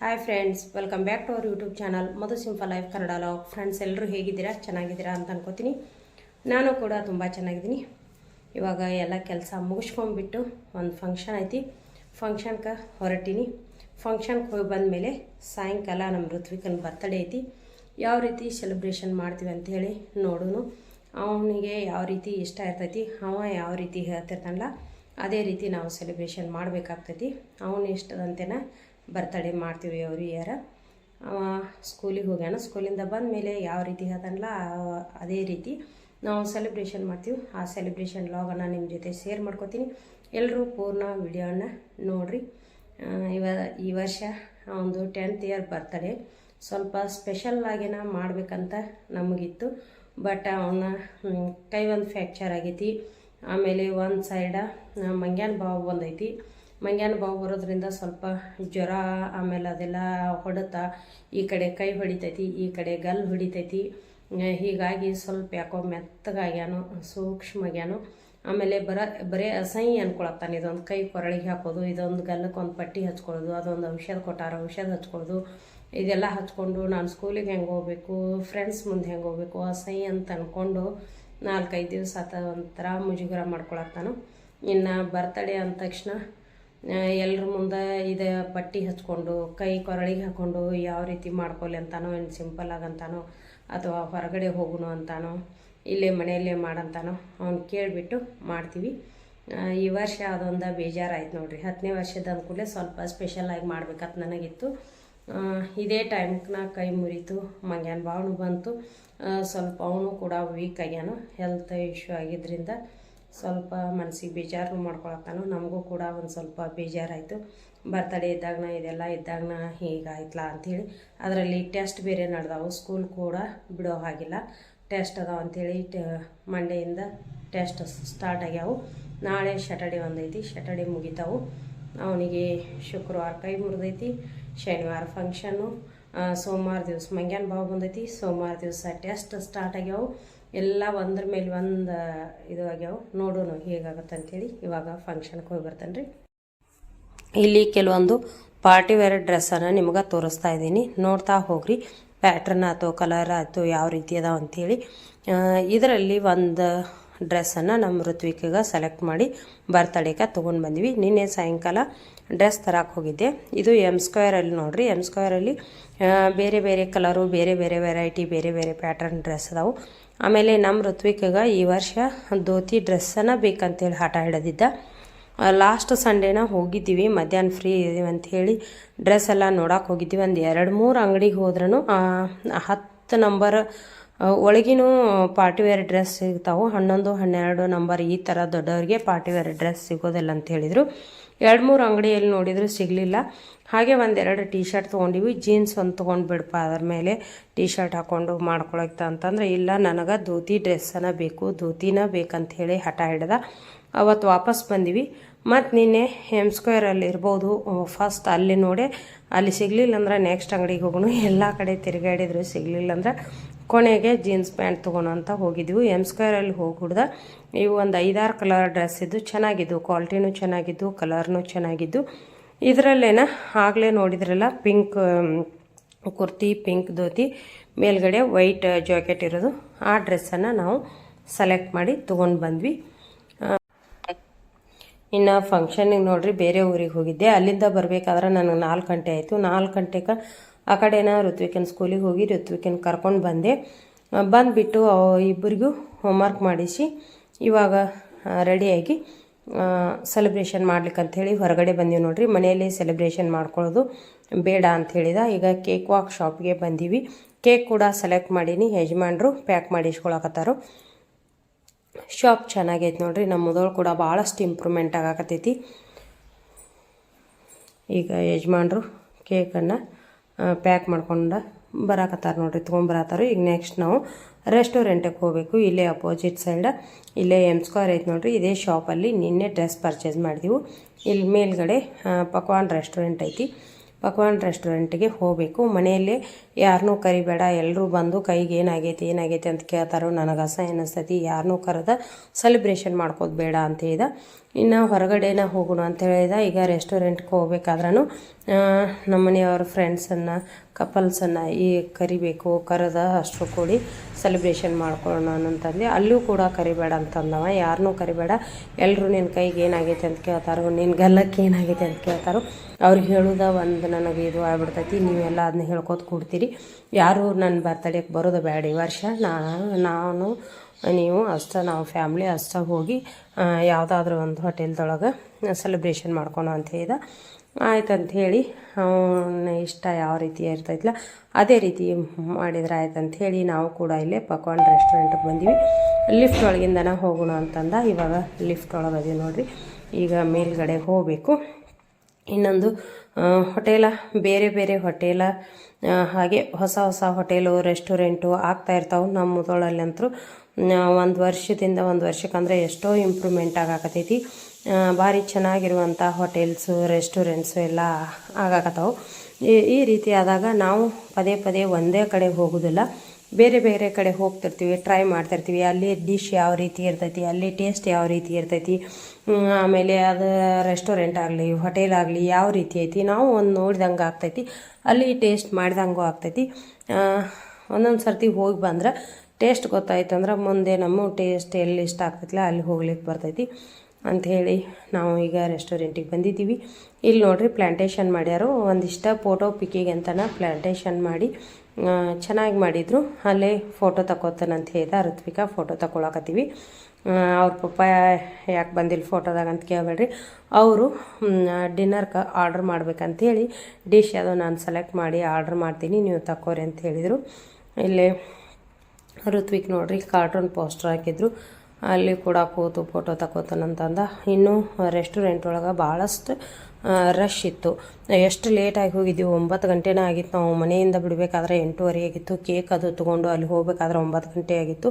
Hi friends welcome back to our YouTube channel Madhu simple life Kannada log friends ಎಲ್ಲರೂ ಹೇಗಿದ್ದೀರಾ? ಚೆನ್ನಾಗಿದ್ದೀರಾ ಅಂತ ಅನ್ಕೋತೀನಿ. ನಾನು ಕೂಡ ತುಂಬ ಚೆನ್ನಾಗಿದ್ದೀನಿ. ಇವಾಗ ಎಲ್ಲ ಕೆಲಸ ಮುಗಿಸ್ಕೊಂಡ್ಬಿಟ್ಟು ಒಂದು ಫಂಕ್ಷನ್ ಐತಿ. ಫಂಕ್ಷನ್ಗೆ ಹೊರಟೀನಿ. ಫಂಕ್ಷನ್ಗೆ ಹೋಗಿ ಬಂದಮೇಲೆ ಸಾಯಂಕಾಲ ನಮ್ಮ ಋತ್ವಿಕನ ಬರ್ತಡೇ ಐತಿ. ಯಾವ ರೀತಿ ಸೆಲೆಬ್ರೇಷನ್ ಮಾಡ್ತೀವಿ ಅಂಥೇಳಿ ನೋಡೋನು. ಅವನಿಗೆ ಯಾವ ರೀತಿ ಇಷ್ಟ ಇರ್ತೈತಿ, ಅವ ಯಾವ ರೀತಿ ಹೇಳ್ತಿರ್ತಾನಲ್ಲ, ಅದೇ ರೀತಿ ನಾವು ಸೆಲೆಬ್ರೇಷನ್ ಮಾಡಬೇಕಾಗ್ತೈತಿ. ಅವನ ಇಷ್ಟದಂತೆನ ಬರ್ತಡೇ ಮಾಡ್ತೀವಿ ಅವ್ರು ಇಯರ ಅವ ಸ್ಕೂಲಿಗೆ ಹೋಗ್ಯಾನ. ಸ್ಕೂಲಿಂದ ಬಂದ ಮೇಲೆ ಯಾವ ರೀತಿ ಹೇಳ್ತಾನಲ್ಲ ಅದೇ ರೀತಿ ನಾವು ಸೆಲೆಬ್ರೇಷನ್ ಮಾಡ್ತೀವಿ. ಆ ಸೆಲೆಬ್ರೇಷನ್ ಲಾಗನ್ನು ನಿಮ್ಮ ಜೊತೆ ಶೇರ್ ಮಾಡ್ಕೋತೀನಿ. ಎಲ್ಲರೂ ಪೂರ್ಣ ವಿಡಿಯೋನ ನೋಡಿರಿ. ಇವ, ಈ ವರ್ಷ ಒಂದು ಟೆಂತ್ ಇಯರ್ ಬರ್ತಡೇ. ಸ್ವಲ್ಪ ಸ್ಪೆಷಲ್ ಆಗೇನ ಮಾಡ್ಬೇಕಂತ ನಮಗಿತ್ತು. ಬಟ್ ಅವನ ಕೈ ಒಂದು ಫ್ರ್ಯಾಕ್ಚರ್ ಆಗೈತಿ. ಆಮೇಲೆ ಒಂದು ಸೈಡ ಮಂಗ್ಯಾನ್ ಬಾವು ಬಂದೈತಿ. ಮಂಗ್ಯಾನ ಬಾವು ಬರೋದ್ರಿಂದ ಸ್ವಲ್ಪ ಜ್ವರ, ಆಮೇಲೆ ಅದೆಲ್ಲ ಹೊಡೆತ ಈ ಕಡೆ ಕೈ ಹೊಡಿತೈತಿ, ಈ ಕಡೆ ಗಲ್ ಹೊಡಿತೈತಿ. ಹೀಗಾಗಿ ಸ್ವಲ್ಪ ಯಾಕೋ ಮೆತ್ತಗಾಗ್ಯಾನು, ಸೂಕ್ಷ್ಮಾಗ್ಯಾನು. ಆಮೇಲೆ ಬರ, ಬರೀ ಅಸಹ್ಯ ಅನ್ಕೊಳತ್ತಾನೆ. ಇದೊಂದು ಕೈ ಕೊರಳಿಗೆ ಹಾಕೋದು, ಇದೊಂದು ಗಲ್ಲಕ್ಕೆ ಒಂದು ಪಟ್ಟಿ ಹಚ್ಕೊಳ್ಳೋದು, ಅದೊಂದು ಔಷಧ ಕೊಟ್ಟಾರ ಔಷಧ ಹಚ್ಕೊಳ್ಳೋದು. ಇದೆಲ್ಲ ಹಚ್ಕೊಂಡು ನಾನು ಸ್ಕೂಲಿಗೆ ಹೆಂಗೆ ಹೋಗ್ಬೇಕು, ಫ್ರೆಂಡ್ಸ್ ಮುಂದೆ ಹೆಂಗೆ ಹೋಗ್ಬೇಕು, ಅಸಹ್ಯ ಅಂತ ಅಂದ್ಕೊಂಡು ನಾಲ್ಕೈದು ದಿವಸ ಆತ ಒಂಥರ ಮುಜುಗರ ಮಾಡ್ಕೊಳತ್ತಾನು. ಇನ್ನು ಬರ್ತಡೇ ಅಂದ ತಕ್ಷಣ ಎಲ್ಲರ ಮುಂದೆ ಇದು ಪಟ್ಟಿ ಹಚ್ಕೊಂಡು, ಕೈ ಕೊರಳಿಗೆ ಹಾಕ್ಕೊಂಡು ಯಾವ ರೀತಿ ಮಾಡ್ಕೊಲಿ ಅಂತಾನೋ, ಏನು ಸಿಂಪಲ್ ಆಗಂತಾನೋ ಅಥವಾ ಹೊರಗಡೆ ಹೋಗುನು ಅಂತಾನೋ, ಇಲ್ಲೇ ಮನೆಯಲ್ಲೇ ಮಾಡಂತಾನೋ ಅವ್ನು ಕೇಳಿಬಿಟ್ಟು ಮಾಡ್ತೀವಿ. ಈ ವರ್ಷ ಅದೊಂದು ಬೇಜಾರಾಯ್ತು ನೋಡ್ರಿ. ಹತ್ತನೇ ವರ್ಷದ ಅಂದ್ಕೂಡಲೇ ಸ್ವಲ್ಪ ಸ್ಪೆಷಲಾಗಿ ಮಾಡ್ಬೇಕಂತ ನನಗಿತ್ತು. ಇದೇ ಟೈಮ್ಗೆ ನಾ ಕೈ ಮುರಿತು, ಮಂಗ್ಯಾನ ಬಾವನು ಬಂತು. ಸ್ವಲ್ಪ ಅವನು ಕೂಡ ವೀಕ್ ಆಗ್ಯಾನು ಹೆಲ್ತ್ ಇಶ್ಯೂ ಆಗಿದ್ದರಿಂದ ಸ್ವಲ್ಪ ಮನಸ್ಸಿಗೆ ಬೇಜಾರು ಮಾಡ್ಕೊಳತ್ತಾನು ನಮಗೂ ಕೂಡ ಒಂದು ಸ್ವಲ್ಪ ಬೇಜಾರಾಯಿತು. ಬರ್ತಡೇ ಇದ್ದಾಗನ, ಇದೆಲ್ಲ ಇದ್ದಾಗನ ಹೀಗಾಯ್ತಲ್ಲ ಅಂಥೇಳಿ ಅದರಲ್ಲಿ ಟೆಸ್ಟ್ ಬೇರೆ ನಡೆದವು. ಸ್ಕೂಲ್ ಕೂಡ ಬಿಡೋ ಹಾಗಿಲ್ಲ. ಟೆಸ್ಟ್ ಅದಾವ ಅಂಥೇಳಿ ಟ, ಮಂಡೆಯಿಂದ ಟೆಸ್ಟ್ ಸ್ಟಾರ್ಟ್ ಆಗ್ಯಾವು. ನಾಳೆ ಶಟರ್ಡೆ ಒಂದೈತಿ. ಶಟರ್ಡೆ ಮುಗಿತಾವು. ಅವನಿಗೆ ಶುಕ್ರವಾರ ಕೈ ಮುರಿದೈತಿ, ಶನಿವಾರ ಫಂಕ್ಷನ್ನು ಸೋಮವಾರ ದಿವಸ ಮಂಗ್ಯಾನ ಬಾವು ಬಂದೈತಿ. ಸೋಮವಾರ ದಿವಸ ಟೆಸ್ಟ್ ಸ್ಟಾರ್ಟ್ ಆಗ್ಯಾವು. ಎಲ್ಲ ಒಂದ್ರ ಮೇಲೆ ಒಂದು ಇದು ಆಗ್ಯಾವ. ನೋಡೋಣ ಹೇಗಾಗತ್ತೆ ಅಂತೇಳಿ ಇವಾಗ ಫಂಕ್ಷನ್ಗೆ ಹೋಗಿ ಬರ್ತಾನೆ ರೀ ಇಲ್ಲಿ ಕೆಲವೊಂದು ಪಾರ್ಟಿ ವೇರ್ ಡ್ರೆಸ್ಸನ್ನು ನಿಮ್ಗೆ ತೋರಿಸ್ತಾ ಇದ್ದೀನಿ. ನೋಡ್ತಾ ಹೋಗ್ರಿ. ಪ್ಯಾಟ್ರನ್ ಆಯ್ತು ಕಲರ್ ಆಯ್ತು, ಯಾವ ರೀತಿ ಅದಾವ ಅಂಥೇಳಿ ಇದರಲ್ಲಿ ಒಂದು ಡ್ರೆಸ್ಸನ್ನು ನಮ್ಮ ಋತ್ವಿಕಿಗೆ ಸೆಲೆಕ್ಟ್ ಮಾಡಿ ಬರ್ತಡೇಗೆ ತೊಗೊಂಡು ಬಂದ್ವಿ. ನಿನ್ನೆ ಸಾಯಂಕಾಲ ಡ್ರೆಸ್ ತರಕ್ಕೆ ಹೋಗಿದ್ದೆ. ಇದು ಎಂ ಸ್ಕ್ವೇರಲ್ಲಿ ನೋಡ್ರಿ. ಎಂ ಸ್ಕ್ವೇರಲ್ಲಿ ಬೇರೆ ಬೇರೆ ಕಲರು ಬೇರೆ ಬೇರೆ ವೆರೈಟಿ ಬೇರೆ ಬೇರೆ ಪ್ಯಾಟ್ರನ್ ಡ್ರೆಸ್ ಅದಾವು. ಆಮೇಲೆ ನಮ್ಮ ಋತ್ವಿಕಿಗೆ ಈ ವರ್ಷ ಧೋತಿ ಡ್ರೆಸ್ಸನ್ನು ಬೇಕಂತೇಳಿ ಹಠ ಹಿಡಿದಿದ್ದ. ಲಾಸ್ಟ್ ಸಂಡೇನ ಹೋಗಿದ್ದೀವಿ, ಮಧ್ಯಾಹ್ನ ಫ್ರೀ ಇದೀವಿ ಅಂತ ಹೇಳಿ ಡ್ರೆಸ್ ಎಲ್ಲ ನೋಡಕ್ಕೆ ಹೋಗಿದ್ದೀವಿ. ಒಂದು ಎರಡು ಮೂರು ಅಂಗಡಿಗೆ ಹೋದ್ರೂ ಹತ್ತು ನಂಬರ್ ಒಳಗಿನೂ ಪಾರ್ಟಿವೇರ್ ಡ್ರೆಸ್ ಸಿಗ್ತಾವೆ. ಹನ್ನೊಂದು, ಹನ್ನೆರಡು ನಂಬರ್ ಈ ಥರ ದೊಡ್ಡವರಿಗೆ ಪಾರ್ಟಿವೇರ್ ಡ್ರೆಸ್ ಸಿಗೋದಿಲ್ಲ ಅಂತ ಹೇಳಿದರು. ಎರಡು ಮೂರು ಅಂಗಡಿಯಲ್ಲಿ ನೋಡಿದರೂ ಸಿಗಲಿಲ್ಲ. ಹಾಗೆ ಒಂದೆರಡು ಟೀ ಶರ್ಟ್ ತೊಗೊಂಡಿವಿ. ಜೀನ್ಸ್ ಒಂದು ತೊಗೊಂಡು ಬಿಡಪ್ಪ ಅದ್ರ ಮೇಲೆ ಟೀ ಶರ್ಟ್ ಹಾಕ್ಕೊಂಡು ಮಾಡ್ಕೊಳಕ್ತ ಅಂತಂದ್ರೆ, ಇಲ್ಲ, ನನಗೆ ಧೋತಿ ಡ್ರೆಸ್ಸನ್ನ ಬೇಕು, ಧೋತಿನ ಬೇಕಂತ ಹೇಳಿ ಹಠ ಹಿಡ್ದ ಅವತ್ತು ವಾಪಸ್ ಬಂದಿವಿ. ಮತ್ತು ನಿನ್ನೆ ಎಂ ಸ್ಕ್ವೇರಲ್ಲಿ ಇರ್ಬೋದು ಫಸ್ಟ್ ಅಲ್ಲಿ ನೋಡಿ, ಅಲ್ಲಿ ಸಿಗಲಿಲ್ಲ ಅಂದ್ರೆ ನೆಕ್ಸ್ಟ್ ಅಂಗಡಿಗೆ ಹೋಗೋಣ. ಎಲ್ಲ ಕಡೆ ತಿರುಗಾಡಿದ್ರು, ಸಿಗಲಿಲ್ಲ ಅಂದ್ರೆ ಕೊನೆಗೆ ಜೀನ್ಸ್ ಪ್ಯಾಂಟ್ ತೊಗೊಳೋ ಅಂತ ಹೋಗಿದ್ವಿ. ಎಂ ಸ್ಕ್ವೇರಲ್ಲಿ ಹುಡ್ದ ಇವು ಒಂದು ಐದಾರು ಕಲರ್ ಡ್ರೆಸ್ ಇದ್ದು ಚೆನ್ನಾಗಿದ್ದು ಕ್ವಾಲಿಟಿನೂ ಚೆನ್ನಾಗಿದ್ದು ಕಲರ್ನೂ ಚೆನ್ನಾಗಿದ್ದು. ಇದರಲ್ಲೇನ ಆಗಲೇ ನೋಡಿದ್ರಲ್ಲ ಪಿಂಕ್ ಕುರ್ತಿ ಪಿಂಕ್ ಧೋತಿ, ಮೇಲ್ಗಡೆ ವೈಟ್ ಜಾಕೆಟ್ ಇರೋದು. ಆ ಡ್ರೆಸ್ಸನ್ನು ನಾವು ಸೆಲೆಕ್ಟ್ ಮಾಡಿ ತೊಗೊಂಡು ಬಂದ್ವಿ. ಇನ್ನು ಫಂಕ್ಷನಿಗೆ ನೋಡ್ರಿ, ಬೇರೆ ಊರಿಗೆ ಹೋಗಿದ್ದೆ. ಅಲ್ಲಿಂದ ಬರಬೇಕಾದ್ರೆ ನನಗೆ ನಾಲ್ಕು ಗಂಟೆ ಆಯಿತು. ನಾಲ್ಕು ಗಂಟೆಗೆ ಆ ಕಡೆನ ಋತ್ವಿಕನ್ ಸ್ಕೂಲಿಗೆ ಹೋಗಿ ಋತ್ವಿಕನ್ ಕರ್ಕೊಂಡು ಬಂದೆ. ಬಂದುಬಿಟ್ಟು ಇಬ್ಬರಿಗೂ ಹೋಮ್ವರ್ಕ್ ಮಾಡಿಸಿ, ಇವಾಗ ರೆಡಿಯಾಗಿ ಸೆಲೆಬ್ರೇಷನ್ ಮಾಡ್ಲಿಕ್ಕೆ ಮಾಡ್ಲಿಕ್ಕಂಥೇಳಿ ಹೊರಗಡೆ ಬಂದೀವಿ ನೋಡ್ರಿ. ಮನೆಯಲ್ಲಿ ಸೆಲೆಬ್ರೇಷನ್ ಮಾಡ್ಕೊಳ್ಳೋದು ಬೇಡ ಅಂತ ಹೇಳಿದ ಈಗ ಕೇಕ್ ವಾಕ್ ಶಾಪ್ಗೆ ಬಂದೀವಿ. ಕೇಕ್ ಕೂಡ ಸೆಲೆಕ್ಟ್ ಮಾಡೀನಿ. ಯಜಮಾನ್ರು ಪ್ಯಾಕ್ ಮಾಡಿ ಇಸ್ಕೊಳಕತ್ತಾರು ಶಾಪ್ ಚೆನ್ನಾಗೈತೆ ನೋಡ್ರಿ. ನಮ್ಮ ಮೊದಲು ಕೂಡ ಭಾಳಷ್ಟು ಇಂಪ್ರೂವ್ಮೆಂಟ್ ಆಗಾಕತ್ತೈತಿ. ಈಗ ಯಜಮಾನ್ರು ಕೇಕನ್ನು ಪ್ಯಾಕ್ ಮಾಡ್ಕೊಂಡು ಬರಾಕತ್ತಾರ ನೋಡ್ರಿ ತೊಗೊಂಬರತ್ತಾರ ಈಗ ನೆಕ್ಸ್ಟ್ ನಾವು ರೆಸ್ಟೋರೆಂಟಿಗೆ ಹೋಗಬೇಕು. ಇಲ್ಲೇ ಅಪೋಸಿಟ್ ಸೈಡ್ ಇಲ್ಲೇ ಎಂ ಸ್ಕ್ವೇರ್ ಐತೆ ನೋಡ್ರಿ. ಇದೇ ಶಾಪಲ್ಲಿ ನಿನ್ನೆ ಡ್ರೆಸ್ ಪರ್ಚೇಸ್ ಮಾಡಿದೆವು. ಇಲ್ಲಿ ಮೇಲ್ಗಡೆ ಪಕ್ವಾನ್ ರೆಸ್ಟೋರೆಂಟ್ ಐತಿ. ಪಕ್ವಾನ್ ರೆಸ್ಟೋರೆಂಟಿಗೆ ಹೋಗಬೇಕು. ಮನೆಯಲ್ಲೇ ಯಾರನ್ನೂ ಕರಿಬೇಡ ಎಲ್ಲರೂ ಬಂದು ಕೈಗೆ ಏನಾಗೈತಿ ಏನಾಗೈತಿ ಅಂತ ಕೇಳ್ತಾರೋ ನನಗೆ ಅಸಹ್ಯ ಅನ್ನಿಸ್ತೈತಿ ಯಾರನ್ನೂ ಕರೆದ ಸೆಲೆಬ್ರೇಷನ್ ಮಾಡ್ಕೋದು ಬೇಡ ಅಂತ ಹೇಳಿದ. ಇನ್ನು ಹೊರಗಡೆನ ಹೋಗೋಣ ಅಂತ ಹೇಳಿದ. ಈಗ ರೆಸ್ಟೋರೆಂಟ್ಗೆ ಹೋಗ್ಬೇಕಾದ್ರೂ ನಮ್ಮ ಮನೆಯವ್ರ ಫ್ರೆಂಡ್ಸನ್ನು ಕಪಲ್ಸನ್ನು ಈ ಕರಿಬೇಕು, ಕರೆದ ಅಷ್ಟು ಕೂಡಿ ಸೆಲೆಬ್ರೇಷನ್ ಮಾಡ್ಕೊಳ್ಳೋಣ ಅಂತಂದು ಅಲ್ಲೂ ಕೂಡ ಕರಿಬೇಡ ಅಂತಂದವ ಯಾರನ್ನೂ ಕರಿಬೇಡ ಎಲ್ಲರೂ ನಿನ್ನ ಕೈಗೆ ಏನಾಗೈತೆ ಅಂತ ಕೇಳ್ತಾರೋ ನಿನ್ನ ಗಲ್ಲಕ್ಕೆ ಏನಾಗೈತೆ ಅಂತ ಕೇಳ್ತಾರೋ ಅವ್ರಿಗೆ ಹೇಳೋದ ಒಂದು ನನಗೆ ಇದು ಆಗ್ಬಿಡ್ತೈತಿ, ನೀವೆಲ್ಲ ಅದನ್ನ ಹೇಳ್ಕೊತ ಕೊಡ್ತೀರಿ. ಯಾರು ನನ್ನ ಬರ್ತಡೇಗೆ ಬರೋದು ಬೇಡ ಈ ವರ್ಷ. ನಾನು ನಾನು, ನೀವು ಅಷ್ಟ ನಾವು ಫ್ಯಾಮ್ಲಿ ಅಷ್ಟ ಹೋಗಿ ಯಾವುದಾದ್ರೂ ಒಂದು ಹೋಟೆಲ್ದೊಳಗೆ ಸೆಲೆಬ್ರೇಷನ್ ಮಾಡ್ಕೊಳೋ ಅಂತ ಹೇಳಿದ ಆಯ್ತು ಅಂತ ಹೇಳಿ, ಅವನ ಇಷ್ಟ ಯಾವ ರೀತಿ ಇರ್ತೈತಿಲ್ಲ ಅದೇ ರೀತಿ ಮಾಡಿದ್ರೆ ಆಯ್ತು ಅಂತ ಹೇಳಿ ನಾವು ಕೂಡ ಇಲ್ಲೇ ಪಕ್ವಾನ್ ರೆಸ್ಟೋರೆಂಟಿಗೆ ಬಂದೀವಿ. ಲಿಫ್ಟ್ ಒಳಗಿಂದನೇ ಹೋಗೋಣ ಅಂತಂದ. ಇವಾಗ ಲಿಫ್ಟ್ ಒಳಗೆ ಅದೀವಿ ನೋಡಿರಿ. ಈಗ ಮೇಲ್ಗಡೆ ಹೋಗಬೇಕು. ಇನ್ನೊಂದು ಹೋಟೆಲ, ಬೇರೆ ಬೇರೆ ಹೋಟೆಲ ಹಾಗೆ ಹೊಸ ಹೊಸ ಹೋಟೆಲು, ರೆಸ್ಟೋರೆಂಟು ಆಗ್ತಾ ಇರ್ತಾವೆ. ನಮ್ಮ ಮುದೋಳಲ್ಲಂತೂ ಒಂದು ವರ್ಷದಿಂದ ಒಂದು ವರ್ಷಕ್ಕಂದ್ರೆ ಎಷ್ಟೋ ಇಂಪ್ರೂವ್ಮೆಂಟ್ ಆಗಾಕತ್ತೈತಿ. ಭಾರಿ ಚೆನ್ನಾಗಿರುವಂಥ ಹೋಟೆಲ್ಸು, ರೆಸ್ಟೋರೆಂಟ್ಸು ಎಲ್ಲ ಆಗಾಕತ್ತಾವೆ. ಈ ರೀತಿ ಆದಾಗ ನಾವು ಪದೇ ಪದೇ ಒಂದೇ ಕಡೆ ಹೋಗೋದಿಲ್ಲ. ಬೇರೆ ಬೇರೆ ಕಡೆ ಹೋಗ್ತಿರ್ತೀವಿ ಟ್ರೈ ಮಾಡ್ತಿರ್ತೀವಿ. ಅಲ್ಲಿ ಡಿಶ್ ಯಾವ ರೀತಿ ಇರ್ತೈತಿ, ಅಲ್ಲಿ ಟೇಸ್ಟ್ ಯಾವ ರೀತಿ ಇರ್ತೈತಿ ಆಮೇಲೆ ಅದು ರೆಸ್ಟೋರೆಂಟ್ ಆಗಲಿ ಹೋಟೆಲ್ ಆಗಲಿ ಯಾವ ರೀತಿ ಐತಿ, ನಾವು ಒಂದು ನೋಡಿದಂಗೆ ಆಗ್ತೈತಿ. ಅಲ್ಲಿ ಟೇಸ್ಟ್ ಮಾಡಿದಂಗೂ ಆಗ್ತೈತಿ. ಒಂದೊಂದು ಸರ್ತಿ ಹೋಗಿ ಬಂದ್ರೆ ಟೇಸ್ಟ್ ಗೊತ್ತಾಯ್ತು ಅಂದ್ರೆ ಮುಂದೆ ನಮ್ಮ ಟೇಸ್ಟ್ ಎಲ್ಲಿ ಇಷ್ಟ ಆಗ್ತೈತಿಲ್ಲ ಅಲ್ಲಿ ಹೋಗ್ಲಿಕ್ಕೆ ಬರ್ತೈತಿ. ಅಂಥೇಳಿ ನಾವು ಈಗ ರೆಸ್ಟೋರೆಂಟಿಗೆ ಬಂದಿದ್ದೀವಿ. ಇಲ್ಲಿ ನೋಡಿರಿ ಪ್ಲ್ಯಾಂಟೇಷನ್ ಮಾಡ್ಯಾರು ಒಂದಿಷ್ಟ ಫೋಟೋ ಪಿಕ್ಕಿಗೆ ಅಂತನ ಪ್ಲ್ಯಾಂಟೇಷನ್ ಮಾಡಿ ಚೆನ್ನಾಗಿ ಮಾಡಿದರು. ಅಲ್ಲೇ ಫೋಟೋ ತಗೋತಾನಂತ ಹೇಳಿದ ಋತ್ವಿಕಾ ಫೋಟೋ ತಗೊಳಕತ್ತೀವಿ ಅವ್ರ ಪಪ್ಪ ಯಾಕೆ ಬಂದಿಲ್ಲ ಫೋಟೋದಾಗ ಅಂತ ಕೇಳಬೇಡ್ರಿ. ಅವರು ಡಿನ್ನರ್ಗೆ ಆರ್ಡ್ರ್ ಮಾಡ್ಬೇಕಂತೇಳಿ ಡಿಶ್ ಅದು ನಾನು ಸೆಲೆಕ್ಟ್ ಮಾಡಿ ಆರ್ಡ್ರ್ ಮಾಡ್ತೀನಿ, ನೀವು ತಕೋರಿ ಅಂತ ಹೇಳಿದರು. ಇಲ್ಲೇ ಋತ್ವಿಕ್ ನೋಡ್ರಿ ಕಾರ್ಟೂನ್ ಪೋಸ್ಟರ್ ಹಾಕಿದ್ರು. ಅಲ್ಲಿ ಕೂಡ ಕೂತು ಫೋಟೋ ತಗೋತಾನಂತಂದ ಇನ್ನು ರೆಸ್ಟೋರೆಂಟ್ ಒಳಗೆ ಭಾಳಷ್ಟು ರಶ್ ಇತ್ತು. ಎಷ್ಟು ಲೇಟಾಗಿ ಹೋಗಿದ್ದೀವಿ ಒಂಬತ್ತು ಗಂಟೆನೇ ಆಗಿತ್ತು. ನಾವು ಮನೆಯಿಂದ ಬಿಡಬೇಕಾದ್ರೆ ಎಂಟೂವರೆ ಆಗಿತ್ತು. ಕೇಕ್ ಅದು ತೊಗೊಂಡು ಅಲ್ಲಿ ಹೋಗಬೇಕಾದ್ರೆ ಒಂಬತ್ತು ಗಂಟೆ ಆಗಿತ್ತು.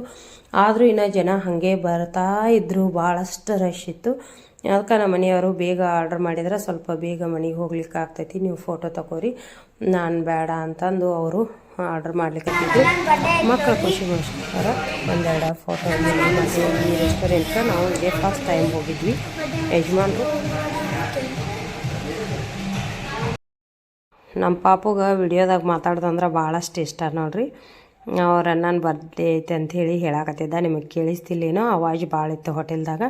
ಆದರೂ ಇನ್ನು ಜನ ಹಾಗೆ ಬರ್ತಾ ಇದ್ದರು ಭಾಳಷ್ಟು ರಶ್ ಇತ್ತು. ಅದಕ್ಕೆ ನಮ್ಮ ಮನೆಯವರು ಬೇಗ ಆರ್ಡ್ರ್ ಮಾಡಿದ್ರೆ ಸ್ವಲ್ಪ ಬೇಗ ಮನೆಗೆ ಹೋಗ್ಲಿಕ್ಕೆ ಆಗ್ತೈತಿ ನೀವು ಫೋಟೋ ತಗೋರಿ ನಾನು ಬೇಡ ಅಂತಂದು ಅವರು ಆರ್ಡ್ರ್ ಮಾಡ್ಲಿಕ್ಕೆ ಮಕ್ಕಳ ಖುಷಿಗೋಸ್ಕರ ಒಂದೆರಡು ಫೋಟೋ ರೆಸ್ಟೋರೆಂಟ್ಗೆ ನಾವು ಇದೇ ಫಸ್ಟ್ ಟೈಮ್ ಹೋಗಿದ್ವಿ. ಯಜಮಾನ್ರು. ನಮ್ಮ ಪಾಪುಗೆ ವಿಡಿಯೋದಾಗ ಮಾತಾಡ್ದಂದ್ರೆ ಭಾಳಷ್ಟು ಇಷ್ಟ ನೋಡ್ರಿ. ಅವ್ರ ಅಣ್ಣನ ಬರ್ತ್ಡೇ ಐತೆ ಅಂಥೇಳಿ ಹೇಳಾಕತ್ತಿದ್ದ. ನಿಮಗೆ ಕೇಳಿಸ್ತಿಲ್ಲೇನೋ ಅವಾಜ್ ಭಾಳ ಇತ್ತು ಹೋಟೆಲ್ದಾಗ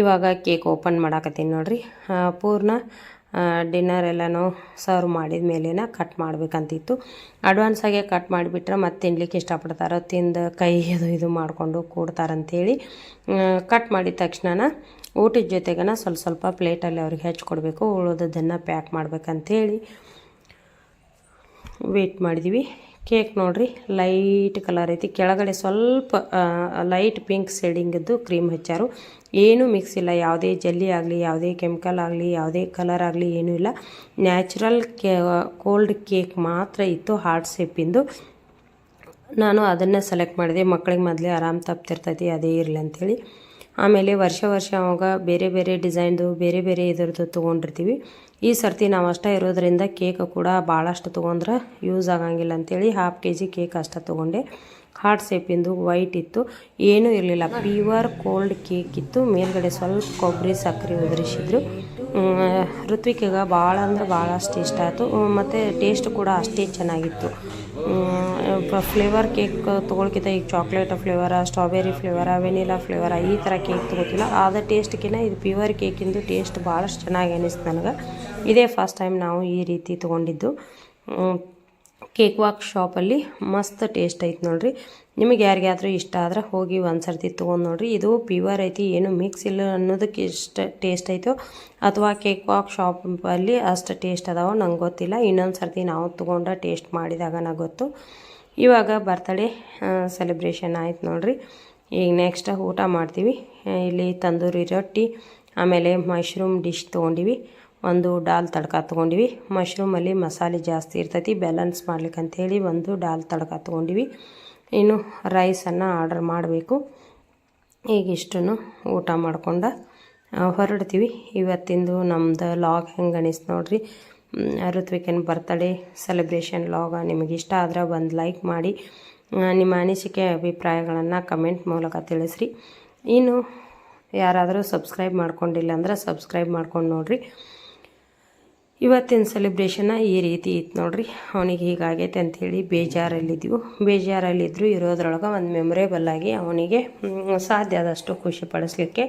ಇವಾಗ ಕೇಕ್ ಓಪನ್ ಮಾಡಾಕತ್ತೀನಿ ನೋಡ್ರಿ. ಪೂರ್ಣ ಡಿನ್ನರ್ ಎಲ್ಲನೂ ಸರ್ವ್ ಮಾಡಿದ ಮೇಲೇನ ಕಟ್ ಮಾಡಬೇಕಂತಿತ್ತು. ಅಡ್ವಾನ್ಸಾಗೆ ಕಟ್ ಮಾಡಿಬಿಟ್ರೆ ಮತ್ತೆ ತಿನ್ಲಿಕ್ಕೆ ಇಷ್ಟಪಡ್ತಾರೆ ತಿಂದು ಕೈ ಅದು ಇದು ಮಾಡಿಕೊಂಡು ಕೂಡ್ತಾರಂಥೇಳಿ ಕಟ್ ಮಾಡಿದ ತಕ್ಷಣ ಊಟದ ಜೊತೆಗನ ಸ್ವಲ್ಪ ಸ್ವಲ್ಪ ಪ್ಲೇಟಲ್ಲಿ ಅವ್ರಿಗೆ ಹೆಚ್ಚಿಕೊಡ್ಬೇಕು ಉಳೋದನ್ನು ಪ್ಯಾಕ್ ಮಾಡ್ಬೇಕಂತೇಳಿ ವೇಟ್ ಮಾಡಿದ್ವಿ. ಕೇಕ್ ನೋಡ್ರಿ ಲೈಟ್ ಕಲರ್ ಐತಿ. ಕೆಳಗಡೆ ಸ್ವಲ್ಪ ಲೈಟ್ ಪಿಂಕ್ ಶೇಡಿಂಗದ್ದು ಕ್ರೀಮ್ ಹಚ್ಚಾರು. ಏನೂ ಮಿಕ್ಸ್ ಇಲ್ಲ. ಯಾವುದೇ ಜಲ್ಲಿ ಆಗಲಿ, ಯಾವುದೇ ಕೆಮಿಕಲ್ ಆಗಲಿ, ಯಾವುದೇ ಕಲರ್ ಆಗಲಿ ಏನೂ ಇಲ್ಲ. ನ್ಯಾಚುರಲ್ ಕೋಲ್ಡ್ ಕೇಕ್ ಮಾತ್ರ ಇತ್ತು ಹಾರ್ಟ್ ಶೇಪಿಂದು ನಾನು ಅದನ್ನೇ ಸೆಲೆಕ್ಟ್ ಮಾಡಿದೆ. ಮಕ್ಕಳಿಗೆ ಮೊದಲೇ ಆರಾಮ್ ತಪ್ತಿರ್ತೈತಿ, ಅದೇ ಇರಲಿ ಅಂಥೇಳಿ ಆಮೇಲೆ ವರ್ಷ ವರ್ಷ ಅವಾಗ ಬೇರೆ ಬೇರೆ ಡಿಸೈನ್ದು, ಬೇರೆ ಬೇರೆ ಇದರದ್ದು ತೊಗೊಂಡಿರ್ತೀವಿ. ಈ ಸರ್ತಿ ನಾವು ಅಷ್ಟೇ ಇರೋದ್ರಿಂದ ಕೇಕ್ ಕೂಡ ಭಾಳಷ್ಟು ತೊಗೊಂಡ್ರೆ ಯೂಸ್ ಆಗಂಗಿಲ್ಲ ಅಂಥೇಳಿ ಹಾಫ್ ಕೆ ಜಿ ಕೇಕ್ ಅಷ್ಟೇ ತೊಗೊಂಡೆ. ಹಾರ್ಟ್ ಶೇಪಿಂದು ವೈಟ್ ಇತ್ತು. ಏನೂ ಇರಲಿಲ್ಲ. ಪ್ಯೂವರ್ ಕೋಲ್ಡ್ ಕೇಕ್ ಇತ್ತು. ಮೇಲ್ಗಡೆ ಸ್ವಲ್ಪ ಕೊಬ್ಬರಿ, ಸಕ್ಕರೆ ಉದುರಿಸಿದ್ರು. ಋತ್ವಿಕಿಗೆ ಭಾಳ ಅಂದ್ರೆ ಭಾಳಷ್ಟು ಇಷ್ಟ ಆಯಿತು. ಮತ್ತು ಟೇಸ್ಟ್ ಕೂಡ ಅಷ್ಟೇ ಚೆನ್ನಾಗಿತ್ತು. ಫ್ಲೇವರ್ ಕೇಕ್ ತೊಗೊಳ್ಕಿಂತ ಈಗ chocolate flavour strawberry flavour vanilla flavour ಈ ಥರ ಕೇಕ್ ತೊಗೋತಿಲ್ಲ ಆದ ಟೇಸ್ಟ್ಗಿಂತ ಇದು ಪ್ಯೂರ್ ಕೇಕಿಂದು ಟೇಸ್ಟ್ ಭಾಳಷ್ಟು ಚೆನ್ನಾಗಿ ಅನ್ನಿಸ್ತು ನನಗೆ. ಇದೇ ಫಸ್ಟ್ ಟೈಮ್ ನಾವು ಈ ರೀತಿ ತೊಗೊಂಡಿದ್ದು. ಕೇಕ್ ವಾಕ್ ಶಾಪಲ್ಲಿ ಮಸ್ತ್ ಟೇಸ್ಟ್ ಐತೆ ನೋಡ್ರಿ. ನಿಮಗೆ ಯಾರಿಗಾದ್ರೂ ಇಷ್ಟ ಆದ್ರೆ ಹೋಗಿ ಒಂದು ಸರ್ತಿ ತೊಗೊಂಡು ನೋಡ್ರಿ. ಇದು ಪ್ಯೂರ್ ಐತಿ, ಏನು ಮಿಕ್ಸ್ ಇಲ್ಲ ಅನ್ನೋದಕ್ಕೆ ಇಷ್ಟ ಟೇಸ್ಟ್ ಐತೋ, ಅಥವಾ ಕೇಕ್ ವಾಕ್ ಶಾಪಲ್ಲಿ ಅಷ್ಟು ಟೇಸ್ಟ್ ಅದಾವೋ ನಂಗೆ ಗೊತ್ತಿಲ್ಲ. ಇನ್ನೊಂದು ಸರ್ತಿ ನಾವು ತೊಗೊಂಡ್ರೆ ಟೇಸ್ಟ್ ಮಾಡಿದಾಗ ನಂಗೆ ಗೊತ್ತು. ಇವಾಗ ಬರ್ತಡೇ ಸೆಲೆಬ್ರೇಷನ್ ಆಯ್ತು ನೋಡ್ರಿ. ಈಗ ನೆಕ್ಸ್ಟ್ ಊಟ ಮಾಡ್ತೀವಿ. ಇಲ್ಲಿ ತಂದೂರಿ ರೊಟ್ಟಿ, ಆಮೇಲೆ ಮಶ್ರೂಮ್ ಡಿಶ್ ತೊಗೊಂಡಿವಿ. ಒಂದು ಡಾಲ್ ತಡ್ಕ ತೊಗೊಂಡಿವಿ. ಮಶ್ರೂಮಲ್ಲಿ ಮಸಾಲೆ ಜಾಸ್ತಿ ಇರ್ತೈತಿ ಬ್ಯಾಲೆನ್ಸ್ ಮಾಡ್ಲಿಕ್ಕೆ ಅಂಥೇಳಿ ಒಂದು ಡಾಲ್ ತಡ್ಕ ತೊಗೊಂಡಿವಿ. ಇನ್ನು ರೈಸನ್ನು ಆರ್ಡರ್ ಮಾಡಬೇಕು. ಈಗ ಇಷ್ಟನ್ನು ಊಟ ಮಾಡಿಕೊಂಡು ಹೊರಡ್ತೀವಿ. ಇವತ್ತಿಂದು ನಮ್ಮದು ಲಾಗ್ ಹೆಂಗೆ ಅನಿಸ್ತು ನೋಡ್ರಿ. ಋತ್ವಿಕನ್ ಬರ್ತಡೇ ಸೆಲೆಬ್ರೇಷನ್ ಲಾಗ ನಿಮಗೆ ಇಷ್ಟ ಆದರೆ ಒಂದು ಲೈಕ್ ಮಾಡಿ ನಿಮ್ಮ ಅನಿಸಿಕೆ ಅಭಿಪ್ರಾಯಗಳನ್ನು ಕಮೆಂಟ್ ಮೂಲಕ ತಿಳಿಸ್ರಿ. ಇನ್ನು ಯಾರಾದರೂ ಸಬ್ಸ್ಕ್ರೈಬ್ ಮಾಡ್ಕೊಂಡಿಲ್ಲ ಅಂದ್ರೆ ಸಬ್ಸ್ಕ್ರೈಬ್ ಮಾಡ್ಕೊಂಡು ನೋಡ್ರಿ. ಇವತ್ತಿನ ಸೆಲೆಬ್ರೇಷನ್ನ ಈ ರೀತಿ ಇತ್ತು ನೋಡ್ರಿ. ಅವನಿಗೆ ಹೀಗಾಗೈತೆ ಅಂಥೇಳಿ ಬೇಜಾರಲ್ಲಿದ್ದೀವಿ ಬೇಜಾರಲ್ಲಿದ್ದರೂ ಇರೋದ್ರೊಳಗೆ ಒಂದು ಮೆಮೊರೇಬಲ್ ಆಗಿ ಅವನಿಗೆ ಸಾಧ್ಯ ಆದಷ್ಟು ಖುಷಿ ಪಡಿಸ್ಲಿಕ್ಕೆ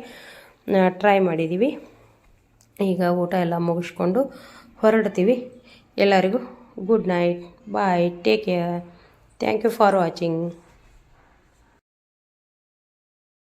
ಟ್ರೈ ಮಾಡಿದ್ದೀವಿ ಈಗ ಊಟ ಎಲ್ಲ ಮುಗಿಸ್ಕೊಂಡು ಹೊರಡ್ತೀವಿ. ಎಲ್ಲರಿಗೂ good night bye take care thank you for watching